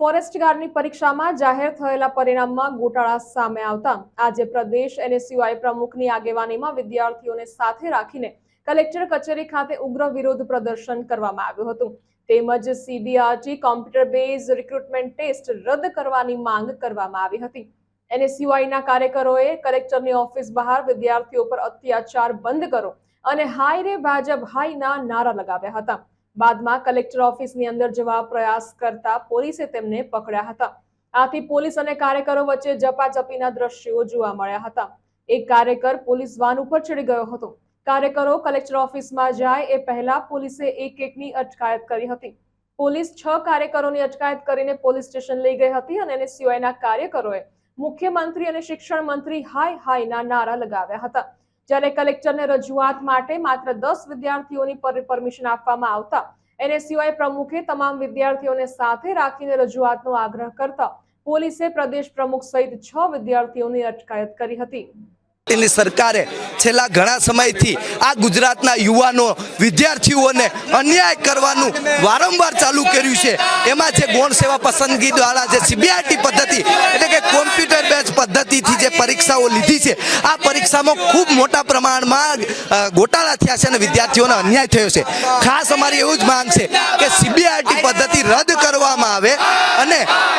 Forest ગાર્ડની પરીક્ષામાં જાહેર થયેલા પરિણામમાં ગોટાળા સામે આવતા. આજે પ્રદેશ એનએસયુઆઈ પ્રમુખની આગેવાનીમાં વિદ્યાર્થીઓને સાથે રાખીને કલેક્ટર કચેરી ખાતે ઉગ્ર વિરોધ પ્રદર્શન કરવામાં આવ્યું હતું. તેમજ CBRT computer base recruitment test રદ કરવાની માંગ કરવામાં આવી હતી. એનએસયુઆઈના કાર્યકરોએ કલેક્ટરની ઓફિસ બહાર વિદ્યાર્થીઓ પર અત્યાચાર બંધ કરો અને હાય રે ભાજપ, હાયના નારા લગાવ્યા હતા. બાદમાં કલેક્ટર ઓફિસની અંદર જવા પ્રયાસ કરતા પોલીસે તેમને પકડ્યા હતા. આથી પોલીસ અને કાર્યકરો વચ્ચે ઝપાઝપીના દ્રશ્યો જોવા મળ્યા હતા. એક કાર્યકર પોલીસ વાન ઉપર ચડી ગયો હતો. કાર્યકરો કલેક્ટર ઓફિસમાં જાય એ પહેલા પોલીસે એક એકની અટકાયત કરી હતી. પોલીસ છ કાર્યકરોની અટકાયત કરીને પોલીસ સ્ટેશન લઈ ગઈ હતી અને એને સિવાયના કાર્યકરોએ મુખ્યમંત્રી અને શિક્ષણ મંત્રી હાય હાયના નારા લગાવ્યા હતા. જ્યારે કલેક્ટરને રજૂઆત માટે માત્ર દસ વિદ્યાર્થીઓની પરમિશન આપવામાં આવતા એને સિવાય પ્રમુખે તમામ વિદ્યાર્થીઓને સાથે રાખીને રજૂઆતનો આગ્રહ કરતા પોલીસે પ્રદેશ પ્રમુખ સહિત છ વિદ્યાર્થીઓની અટકાયત કરી હતી. ની સરકારે છેલ્લા ઘણા સમયથી આ ગુજરાતના યુવાનો, વિદ્યાર્થીઓને અન્યાય કરવાનું વારંવાર ચાલુ કર્યું છે. એમાં જે ગૌણ સેવા પસંદગી દ્વારા જે સીબીઆઈટી પદ્ધતિ એટલે કે કોમ્પ્યુટર બેઝ પદ્ધતિથી જે પરીક્ષાઓ લીધી છે, આ પરીક્ષામાં ખૂબ મોટા પ્રમાણમાં ગોટાળા થયા છે અને વિદ્યાર્થીઓને અન્યાય થયો છે. ખાસ અમારી એવું જ માંગ છે કે સીબીઆઈટી પદ્ધતિ રદ કરવામાં આવે અને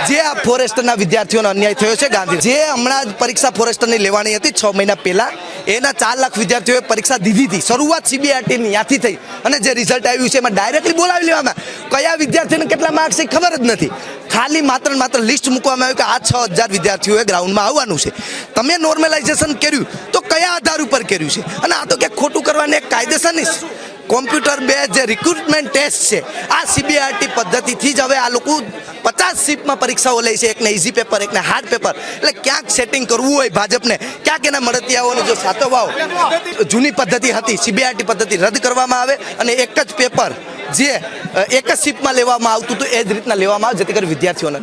જે આ ફોરેસ્ટના વિદ્યાર્થીઓનો અન્યાય થયો છે ગાંધી જે હમણાં જ પરીક્ષા ફોરેસ્ટરની લેવાની હતી છ મહિના પહેલાં, એના ચાર લાખ વિદ્યાર્થીઓએ પરીક્ષા દીધી હતી. શરૂઆત સીબીઆઈટીની ત્યાંથી થઈ અને જે રિઝલ્ટ આવ્યું છે એમાં ડાયરેક્ટલી બોલાવી લેવામાં. કયા વિદ્યાર્થીને કેટલા માર્ક્સ છે ખબર જ નથી. ખાલી માત્ર માત્ર લિસ્ટ મૂકવામાં આવ્યું કે આ છ હજાર વિદ્યાર્થીઓએ ગ્રાઉન્ડમાં આવવાનું છે. તમે નોર્મલાઇઝેશન કર્યું તો કયા આધાર ઉપર કર્યું છે? અને આ તો ક્યાંક ખોટું કરવાની એક કાયદેસરની કોમ્પ્યુટર બે જે રિક્રુટમેન્ટ ટેસ્ટ છે, આ સીબીઆરટી પદ્ધતિથી જ હવે આ લોકો પચાસ સીટમાં પરીક્ષાઓ લે છે, એકને ઇઝી પેપર એકને હાર્ડ પેપર એટલે ક્યાંક સેટિંગ કરવું હોય ભાજપને, ક્યાંક એના મળતિયાઓને જો સાચવવા ભાવ જૂની પદ્ધતિ હતી સીબીઆરટી પદ્ધતિ રદ કરવામાં આવે અને એક જ પેપર જે એક જ સીટમાં લેવામાં આવતું હતું, એ જ રીતના લેવામાં આવે, જેથી કરી વિદ્યાર્થીઓને